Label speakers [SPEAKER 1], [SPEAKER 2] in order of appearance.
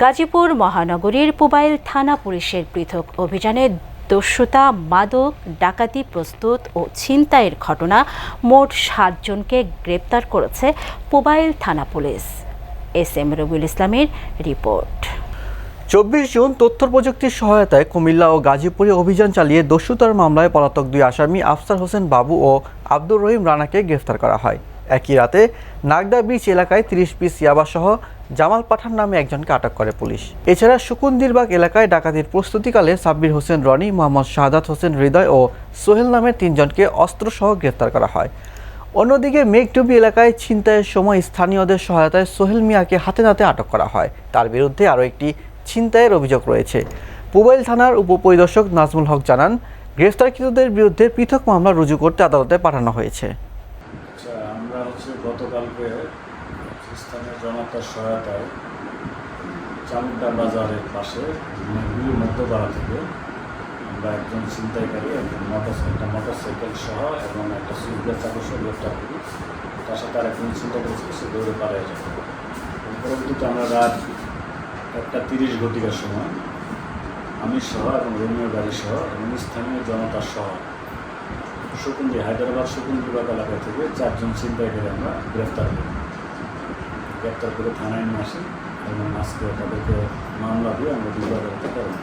[SPEAKER 1] গাজীপুর মহানগরীর পুবাইল থানা পুলিশের পৃথক অভিযানে দস্যুতা, মাদক, ডাকাতি প্রস্তুত ও ছিনতাইয়ের ঘটনা মোট সাতজনকে গ্রেপ্তার করেছে পুবাইল থানা পুলিশ। এস এম রবিউল ইসলামের রিপোর্ট।
[SPEAKER 2] চব্বিশ জুন তথ্য প্রযুক্তির সহায়তায় কুমিল্লা ও গাজীপুরে অভিযান চালিয়ে দস্যুতার মামলায় পলাতক দুই আসামি আফসার হোসেন বাবু ও আব্দুর রহিম রানাকে গ্রেফতার করা হয়। একই রাতে নাগদা বিচ এলাকায় তিরিশ পিস ইয়াবাসহ জামাল পাঠান নামে একজনকে আটক করে পুলিশ। এছাড়া সুকুন্দিরবাগ এলাকায় ডাকাতির প্রস্তুতিকালে সাব্বির হোসেন রনি, মোহাম্মদ শাহাদাত হোসেন হৃদয় ও সোহেল নামের তিনজনকে অস্ত্রসহ গ্রেফতার করা হয়। অন্যদিকে মেঘডুবি এলাকায় ছিনতাইয়ের সময় স্থানীয়দের সহায়তায় সোহেল মিয়াকে হাতে নাতে আটক করা হয়। তার বিরুদ্ধে আরও একটি ছিনতাইয়ের অভিযোগ রয়েছে। পুবাইল থানার উপপরিদর্শক নাজমুল হক জানান, গ্রেফতারকৃতদের বিরুদ্ধে পৃথক মামলা রুজু করতে আদালতে পাঠানো হয়েছে।
[SPEAKER 3] আমরা হচ্ছে গতকালকে স্থানীয় জনতার সহায়তায় চামুন্ডা বাজারের পাশে মেঘগুলি মধ্যপাড়া থেকে আমরা একজন ছিনতাইকারী, একজন মোটর একটা মোটর সাইকেল সহ এবং একটা চাকর সহ গ্রেফতার করি। তার সাথে আর একজন চিন্তা করেছিল সে দৌড়ে পালিয়ে এর পরবর্তীতে আমরা রাত একটা তিরিশ ঘটিকার সময় আমি সহ এবং রোমিও গাড়ি সহ এবং স্থানীয় জনতার সহ শকুন্দি হায়দ্রাবাদ শকুন্দিবাগ এলাকা থেকে চারজন ছিনতাই করে আমরা গ্রেফতার করি। গ্রেফতার করে থানায় নিয়ে আসি এবং আজকে তাদেরকে মামলা দিয়ে আমরা বিভাগের তদন্ত